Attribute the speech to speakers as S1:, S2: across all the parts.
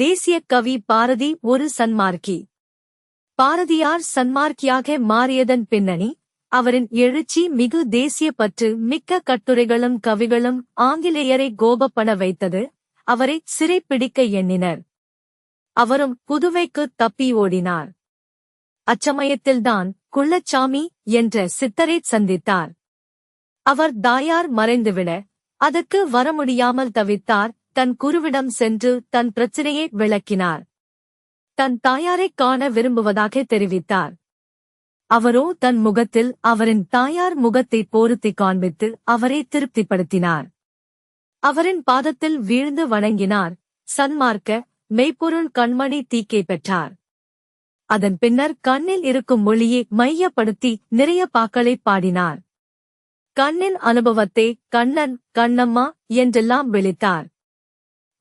S1: தேசிய கவி பாரதி ஒரு சன்மார்க்கி. பாரதியார் சன்மார்க்கியாக மாறியதன் பின்னணி அவரின் எழுச்சி மிகு தேசிய பற்று மிக்க கட்டுரைகளும் கவிகளும் ஆங்கிலேயரை கோபப்பட வைத்தது அவரை சிறைப்பிடிக்க எண்ணினர். அவரும் புதுவைக்கு தப்பி ஓடினார். அச்சமயத்தில்தான் குள்ளச்சாமி என்ற சித்தரை சந்தித்தார். அவர் தாயார் மறைந்துவிட அதற்கு வர முடியாமல் தவித்தார் தன் குருவிடம் சென்று தன் பிரச்சனையை விளக்கினார். தன் தாயாரைக் காண விரும்புவதாக தெரிவித்தார். அவரோ தன் முகத்தில் அவரின் தாயார் முகத்தை போருத்திக் காண்பித்து அவரை திருப்திப்படுத்தினார். அவரின் பாதத்தில் வீழ்ந்து வணங்கினார். சன்மார்க்க மெய்ப்பொருள் கண்மணி தீக்கை பெற்றார். அதன் பின்னர் கண்ணில் இருக்கும் மொழியை மையப்படுத்தி நிறைய பாக்களை பாடினார். கண்ணின் அனுபவத்தை கண்ணன் கண்ணம்மா என்றெல்லாம் விழித்தார்.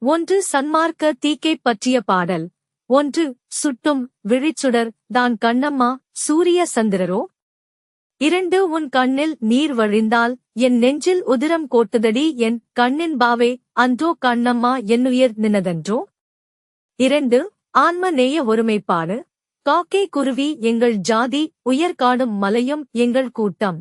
S1: ஒன்று சன்மார்க்க தீக்கை பற்றிய பாடல். ஒன்று சுட்டும் விழிச்சுடர் தான் கண்ணம்மா சூரிய சந்திரரோ? இரண்டு உன் கண்ணில் நீர் வழிந்தால் என் நெஞ்சில் உதிரம் கோட்டுதடி என் கண்ணின் பாவே அன்றோ கண்ணம்மா என்னுயிர் நினதன்றோ? இரண்டு ஆன்ம நேய ஒருமைப்பாடு? காக்கை குருவி எங்கள் ஜாதி உயர் காடும் மலையும் எங்கள் கூட்டம்.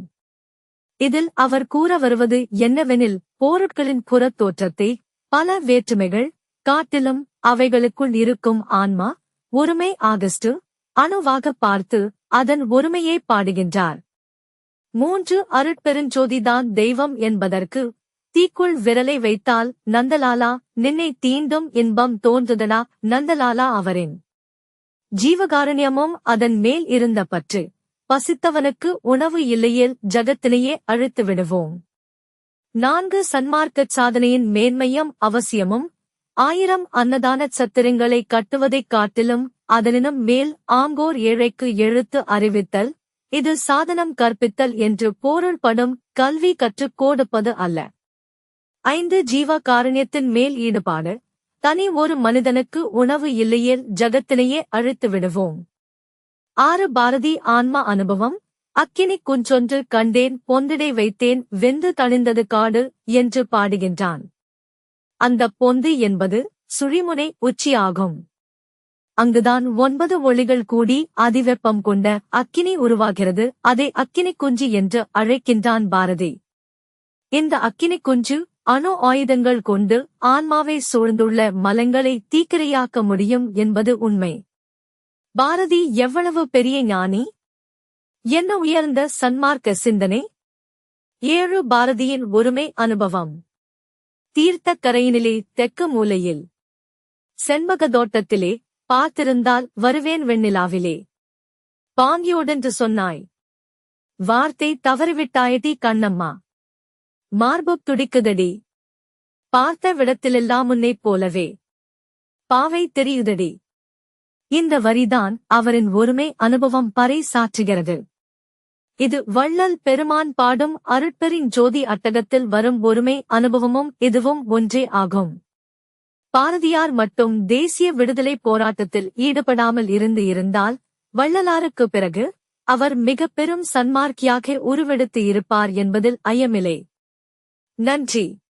S1: இதில் அவர் கூற வருவது என்னவெனில் போருட்களின் புறத் தோற்றத்தை பல வேற்றுமைகள் காட்டிலும் அவைகளுக்குள் இருக்கும் ஆன்மா ஒருமை ஆகஸ்டு அணுவாக பார்த்து அதன் ஒருமையை பாடுகின்றார். மூன்று அருட்பெருஞ்சோதிதான் தெய்வம் என்பதற்கு தீக்குள் விரலை வைத்தால் நந்தலாலா நின்னை தீண்டும் இன்பம் தோன்றுதலா நந்தலாலா அவரின் ஜீவகாருண்யமும் அதன் மேல் இருந்த பற்று பசித்தவனுக்கு உணவு இல்லையேல் ஜகத்திலேயே அழுத்து விடுவோம் நான்கு சன்மார்க்கச் சாதனையின் மேன்மையும் அவசியமும் ஆயிரம் அன்னதான சத்திரங்களை கட்டுவதைக் காட்டிலும் அதனினும் மேல் ஆங்கோர் ஏழைக்கு எழுத்து அறிவித்தல் இது சாதனம் கற்பித்தல் என்று பொருள்படும் கல்வி கற்றுக் கொடுப்பது அல்ல. ஐந்து ஜீவ காரணியத்தின் மேல் ஈடுபாடு தனி ஒரு மனிதனுக்கு உணவு இல்லையேல் ஜகத்தினையே அழித்து விடுவோம் ஆறு பாரதி ஆன்மா அனுபவம் அக்கினி குஞ்சொன்று கண்டேன் பொந்திடை வைத்தேன் வெந்து தணிந்தது காடு என்று பாடுகின்றான். அந்தப் பொந்து என்பது சுழிமுனை உச்சியாகும். அங்குதான் ஒன்பது ஒளிகள் கூடி அதிவெப்பம் கொண்ட அக்கினி உருவாகிறது அதை அக்கினி குஞ்சு என்று அழைக்கின்றான் பாரதி. இந்த அக்கினி குஞ்சு அணு ஆயுதங்கள் கொண்டு ஆன்மாவை சூழ்ந்துள்ள மலங்களை தீக்கிரையாக்க முடியும் என்பது உண்மை. பாரதி எவ்வளவு பெரிய ஞானி? என்ன உயர்ந்த சன்மார்க்க சிந்தனை? ஏழு பாரதியின் ஒருமை அனுபவம். தீர்த்த கரையினிலே தெற்கு மூலையில். செண்பகதோட்டத்திலே பார்த்திருந்தால் வருவேன் வெண்ணிலாவிலே. பாங்கியோடென்று சொன்னாய். வார்த்தை தவறிவிட்டாயடி கண்ணம்மா. மார்பு துடிக்குதடி. பார்த்த விடத்திலெல்லாம் உன்னைப் போலவே. பாவை தெரியுதடி. இந்த வரிதான் அவரின் ஒருமை அனுபவம் பறை சாற்றுகிறது. இது வள்ளல் பெருமான் பாடும் அருட்பெரின் ஜோதி அட்டகத்தில் வரும் ஒருமை அனுபவமும் இதுவும் ஒன்றே ஆகும். பாரதியார் மட்டும் தேசிய விடுதலை போராட்டத்தில் ஈடுபடாமல் இருந்து இருந்தால் வள்ளலாருக்கு பிறகு அவர் மிக பெரும் சன்மார்க்கியாக உருவெடுத்து இருப்பார் என்பதில் ஐயமில்லை. நன்றி.